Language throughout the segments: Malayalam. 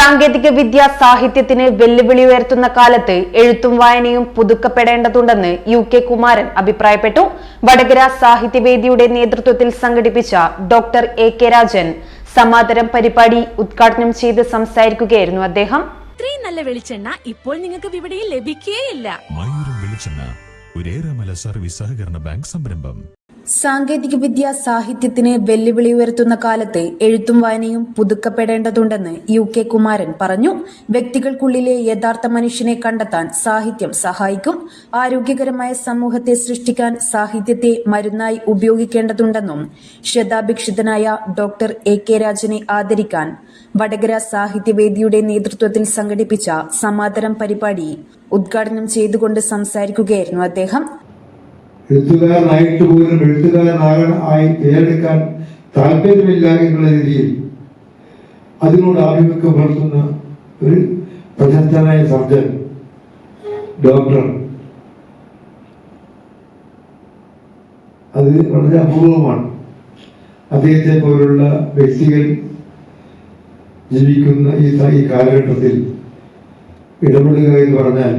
സാങ്കേതിക വിദ്യ സാഹിത്യത്തിന് വെല്ലുവിളി ഉയർത്തുന്ന കാലത്ത് എഴുത്തും വായനയും പുതുക്കപ്പെടേണ്ടതുണ്ടെന്ന് യു കെ കുമാരൻ അഭിപ്രായപ്പെട്ടു. വടകര സാഹിത്യവേദിയുടെ നേതൃത്വത്തിൽ സംഘടിപ്പിച്ച ഡോക്ടർ എ കെ രാജൻ സമാതരം പരിപാടി ഉദ്ഘാടനം ചെയ്ത് സംസാരിക്കുകയായിരുന്നു അദ്ദേഹം. ഇത്രയും നല്ല വെളിച്ചെണ്ണ ഇപ്പോൾ നിങ്ങൾക്ക് വിപണിയിൽ ലഭിക്കുകയില്ല സർവീസ് സഹകരണ ബാങ്ക് സംരംഭം. സാങ്കേതിക വിദ്യ സാഹിത്യത്തിന് വെല്ലുവിളി ഉയർത്തുന്ന കാലത്ത് എഴുത്തും വായനയും പുതുക്കപ്പെടേണ്ടതുണ്ടെന്ന് യു കെ കുമാരൻ പറഞ്ഞു. വ്യക്തികൾക്കുള്ളിലെ യഥാർത്ഥ മനുഷ്യനെ കണ്ടെത്താൻ സാഹിത്യം സഹായിക്കും. ആരോഗ്യകരമായ സമൂഹത്തെ സൃഷ്ടിക്കാൻ സാഹിത്യത്തെ മരുന്നായി ഉപയോഗിക്കേണ്ടതുണ്ടെന്നും ശതാഭിക്ഷിതനായ ഡോക്ടർ എ. കെ. രാജനെ ആദരിക്കാൻ വടകര സാഹിത്യവേദിയുടെ നേതൃത്വത്തിൽ സംഘടിപ്പിച്ച സമാതരം പരിപാടി ഉദ്ഘാടനം ചെയ്തുകൊണ്ട് സംസാരിക്കുകയായിരുന്നു അദ്ദേഹം. എഴുത്തുകാരനായിട്ട് പോലും എഴുത്തുകാരനാകാൻ ആയി പേരെടുക്കാൻ താല്പര്യമില്ല എന്നുള്ള രീതിയിൽ അതിനോട് ആഭിമുഖ്യം പുലർത്തുന്ന ഒരു പ്രശസ്തനായ സർജൻ ഡോക്ടർ. അത് വളരെ അപൂർവമാണ്. അദ്ദേഹത്തെ പോലുള്ള വ്യക്തികൾ ജീവിക്കുന്ന ഈ ഈ കാലഘട്ടത്തിൽ ഇടപെടുക എന്ന് പറഞ്ഞാൽ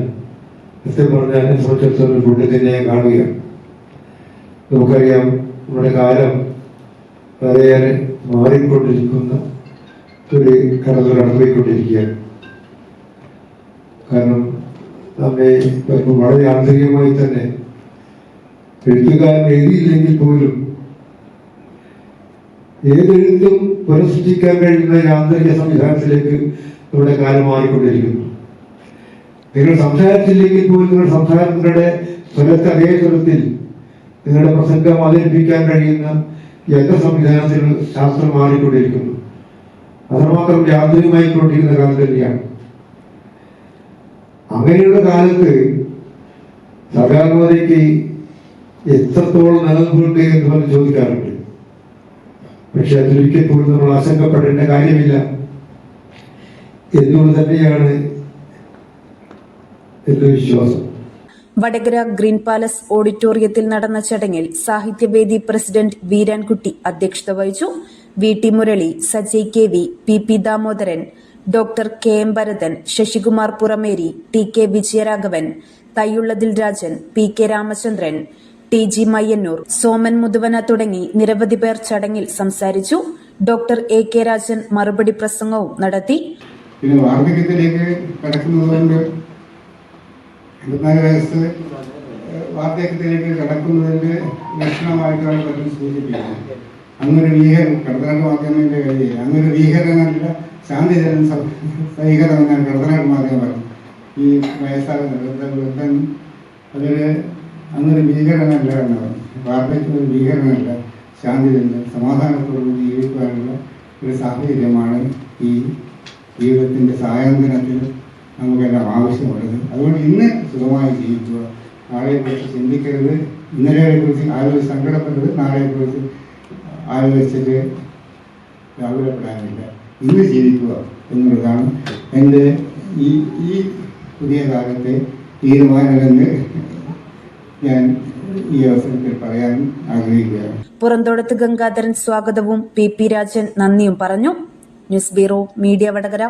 സത്യം പറഞ്ഞാൽ സംബന്ധിച്ചിടത്തോളം പുണ്യത്തിനെ കാണുകയാണ്. നമുക്കറിയാം നമ്മുടെ കാലം വളരെയേറെ മാറിക്കൊണ്ടിരിക്കുന്ന ഒരു കടന്നു കടന്നുപോയിക്കൊണ്ടിരിക്കുകയാണ് കാരണം നമ്മെ വളരെ ആന്തരികമായി തന്നെ എഴുത്തുകാരൻ എഴുതിയില്ലെങ്കിൽ പോലും ഏതെഴുത്തും പുനഃസൃഷ്ടിക്കാൻ കഴിയുന്ന ആന്തരിക സംവിധാനത്തിലേക്ക് നമ്മുടെ കാലം മാറിക്കൊണ്ടിരിക്കുന്നു. നിങ്ങൾ സംസാരിച്ചില്ലെങ്കിൽ പോലും നിങ്ങൾ സംസാരങ്ങളുടെ സ്വരത്തെ അതേ സ്വരത്തിൽ നിങ്ങളുടെ പ്രസംഗം അവതരിപ്പിക്കാൻ കഴിയുന്ന യന്ത്ര സംവിധാനത്തിൽ ശാസ്ത്രം മാറിക്കൊണ്ടിരിക്കുന്നു. അത്രമാത്രം യാന്ത്രികമായിക്കൊണ്ടിരിക്കുന്ന കാലം തന്നെയാണ്. അങ്ങനെയുള്ള കാലത്ത് സകാത്മതയ്ക്ക് എത്രത്തോളം നിലനിൽപ്പുണ്ട് എന്ന് പറഞ്ഞ് ചോദിക്കാറുണ്ട്. പക്ഷെ അതിലൊരിക്കൽ പോലും നമ്മൾ ആശങ്കപ്പെടേണ്ട കാര്യമില്ല. എന്നുള്ളത് തന്നെയാണ് എന്റെ വിശ്വാസം. വടകര ഗ്രീൻ പാലസ് ഓഡിറ്റോറിയത്തിൽ നടന്ന ചടങ്ങിൽ സാഹിത്യവേദി പ്രസിഡന്റ് വീരാൻകുട്ടി അധ്യക്ഷത വഹിച്ചു. V T Murali Sajay K V P P Damodaran doctor K M Bharathan Sasikumar Purameri T K Vijayaraghavan Thayyullathil Rajan P K Ramachandran T G Mayyannur Soman Muthuvana തുടങ്ങി നിരവധി പേർ ചടങ്ങിൽ സംസാരിച്ചു. ഡോക്ടർ എ കെ രാജൻ മറുപടി പ്രസംഗവും നടത്തി. പിന്നെ വാർദ്ധക്യത്തിലേക്ക് കടക്കുന്നതുകൊണ്ട് എഴുപത്തിനാല് വയസ്സ് വാർദ്ധക്യത്തിലേക്ക് കടക്കുന്നതിന്റെ ലക്ഷണമായിട്ടാണ് പലരും സൂചിപ്പിക്കുന്നത്. അങ്ങൊരു വീഹരൻ കടത്തനാട് മാധ്യമത്തിന്റെ കഴിയില്ല അങ്ങൊരു വീഹരനല്ല ശാന്തി തരുന്ന സ- സൈകരം എന്നാണ് കടത്തനാട് മാധ്യമം പറഞ്ഞു. ഈ വയസ്സാകുന്ന അതൊരു അങ്ങൊരു ഭീകരനല്ല എന്ന് പറഞ്ഞു. വാർദ്ധക്യം ഒരു ഭീകരനല്ല ശാന്തി തരുന്ന സമാധാനത്തോടുകൂടി ജീവിക്കുവാനുള്ള ഒരു സാഹചര്യമാണ് ഈ ജീവിതത്തിന്റെ സായാന്തനത്തിൽ നമുക്കെല്ലാം ആവശ്യമുള്ളത്. അതുകൊണ്ട് ഇന്ന് സുഖമായി ജീവിക്കുക. നാളെക്കുറിച്ച് ചിന്തിക്കരുത്. ഇന്നലെയെക്കുറിച്ച് ആലോചിച്ച് സങ്കടപ്പെടരുത് നാളെയെക്കുറിച്ച് ആലോചിച്ചിട്ട് വ്യാകുലപ്പെടാനില്ല ഇന്ന് ജീവിക്കുക എന്നുള്ളതാണ് എന്റെ ഈ ഈ പുതിയ കാലത്തെ തീരുമാനമെന്ന് ഞാൻ ഈ അവസരത്തിൽ പറയാൻ ആഗ്രഹിക്കുകയാണ്. പുറന്തോടത്ത് ഗംഗാധരൻ സ്വാഗതവും പി പി രാജൻ നന്ദിയും പറഞ്ഞു. News bureau media Vadakara.